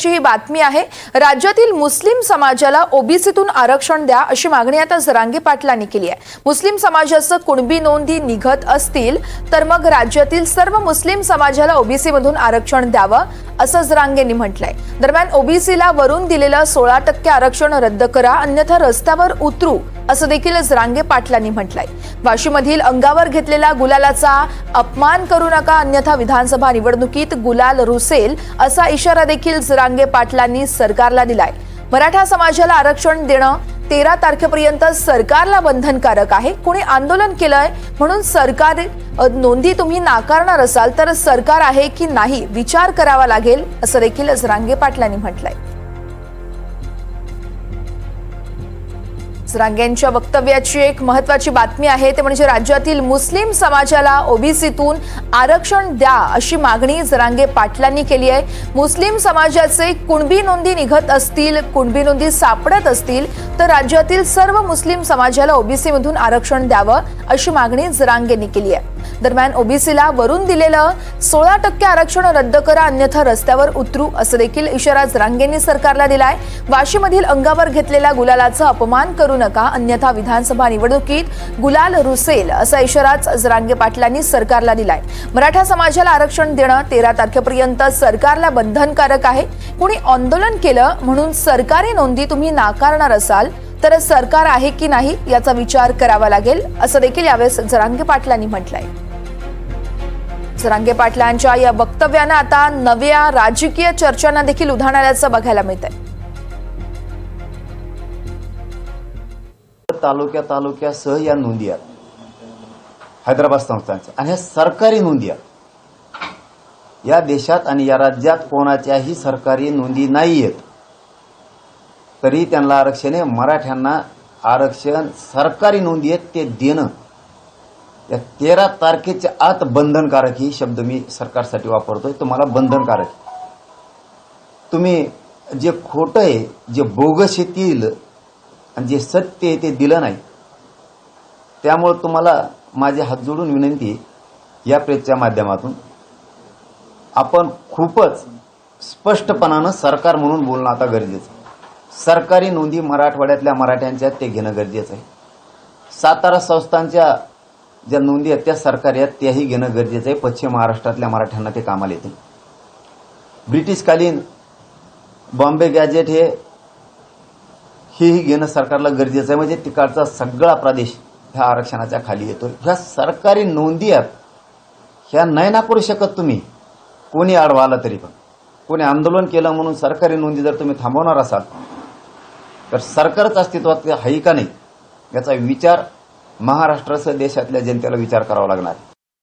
ची ही बातमी आहे. राज्यातील मुस्लिम समाजाला ओबीसीतून आरक्षण द्या अशी मागणी आता जरांगे पाटलांनी केली आहे. मुस्लिम समाजाचं कुणबी नोंदी निघत असतील तर मग राज्यातील सर्व मुस्लिम समाजाला ओबीसी मधून आरक्षण द्यावं असं जरांगेंनी म्हटलंय. दरम्यान ओबीसीला वरून दिलेलं सोळा टक्के आरक्षण रद्द करा अन्यथा रस्त्यावर उतरू असं देखील जरांगे पाटलांनी म्हटलंय. वाशीमधील अंगावर घेतलेला गुलालाचा अपमान करू नका अन्यथा विधानसभा निवडणुकीत गुलाल रुसेल असा इशारा देखील जरांगे पाटलांनी सरकारला दिलाय. मराठा समाजाला आरक्षण देणं तेरा तारखेपर्यंत सरकारला बंधनकारक आहे. कोणी आंदोलन केलंय म्हणून सरकार नोंदी तुम्ही नाकारणार असाल तर सरकार आहे की नाही विचार करावा लागेल असं देखील जरांगे पाटलांनी म्हटलंय. जरांगेंच्या वक्तव्याची एक महत्वाची बातमी आहे. ते म्हणजे राज्यातील मुस्लिम समाजाला ओबीसीतून आरक्षण द्या अशी मागणी जरांगे पाटलांनी केली आहे. मुस्लिम समाजाचे कुणबी नोंदी निघत असतील कुणबी नोंदी सापडत असतील तर राज्यातील सर्व मुस्लिम समाजाला ओबीसीमधून आरक्षण द्यावं अशी मागणी जरांगेंनी केली आहे. दरम्यान ओबीसीला वरून दिलेलं सोळा टक्के आरक्षण रद्द करा अन्यथा रस्त्यावर उतरू असं देखील इशारा जरांगेंनी सरकारला दिलाय. वाशीमधील अंगावर घेतलेल्या गुलालाचा अपमान करू नका अन्यथा विधानसभा निवडणुकीत गुलाल रुसेल असा इशाराच जरांगे पाटलांनी सरकारला दिलाय. मराठा समाजाला आरक्षण देणं तेरा तारखेपर्यंत सरकारला बंधनकारक आहे. कुणी आंदोलन केलं म्हणून सरकारी नोंदी तुम्ही नाकारणार असाल तर सरकार आहे की नाही याचा विचार करावा लागेल असं देखील यावेळेस जरांगे पाटलांनी म्हटलंय. जरांगे पाटलांच्या या वक्तव्यानं आता नव्या राजकीय चर्चांना देखील उधाण आल्याचं बघायला मिळत आहे तालुक्या तालुक्यासह या नोंदी आहेत. हैदराबाद संस्थांच्या आणि ह्या सरकारी नोंदी आहेत. या देशात आणि या राज्यात कोणाच्याही सरकारी नोंदी नाही आहेत तरी त्यांना आरक्षण आहे. मराठ्यांना आरक्षण सरकारी नोंदी आहेत ते देणं. त्या तेरा तारखेच्या आत बंधनकारक ही शब्द मी सरकारसाठी वापरतोय. तुम्हाला बंधनकारक. तुम्ही जे खोटं आहे जे बोगस येतील आणि जे सत्य आहे ते दिलं नाही. त्यामुळं तुम्हाला माझे हात जोडून विनंती या प्रेसच्या माध्यमातून. आपण खूपच स्पष्टपणानं सरकार म्हणून बोलणं आता गरजेचं सरकारी नोंदी मराठवाड्यातल्या मराठ्यांच्या ते घेणं गरजेचं आहे. सातारा संस्थांच्या ज्या नोंदी आहेत त्या सरकारी आहेत त्याही घेणं गरजेचं आहे. पश्चिम महाराष्ट्रातल्या मराठ्यांना ते कामाला येतील. ब्रिटिशकालीन बॉम्बे गॅजेट हे हेही घेणं सरकारला गरजेचं आहे. म्हणजे तिकडचा सगळा प्रदेश ह्या आरक्षणाच्या खाली येतो. ह्या सरकारी नोंदी आहेत. ह्या नाही ना करू शकत तुम्ही. कोणी आडवा आला तरी पण. कोणी आंदोलन केलं म्हणून सरकारी नोंदी जर तुम्ही थांबवणार असाल तर सरकारच अस्तित्वात आहे का नाही? याचा विचार महाराष्ट्रासह देशातल्या जनतेला विचार करावा लागणार. आहे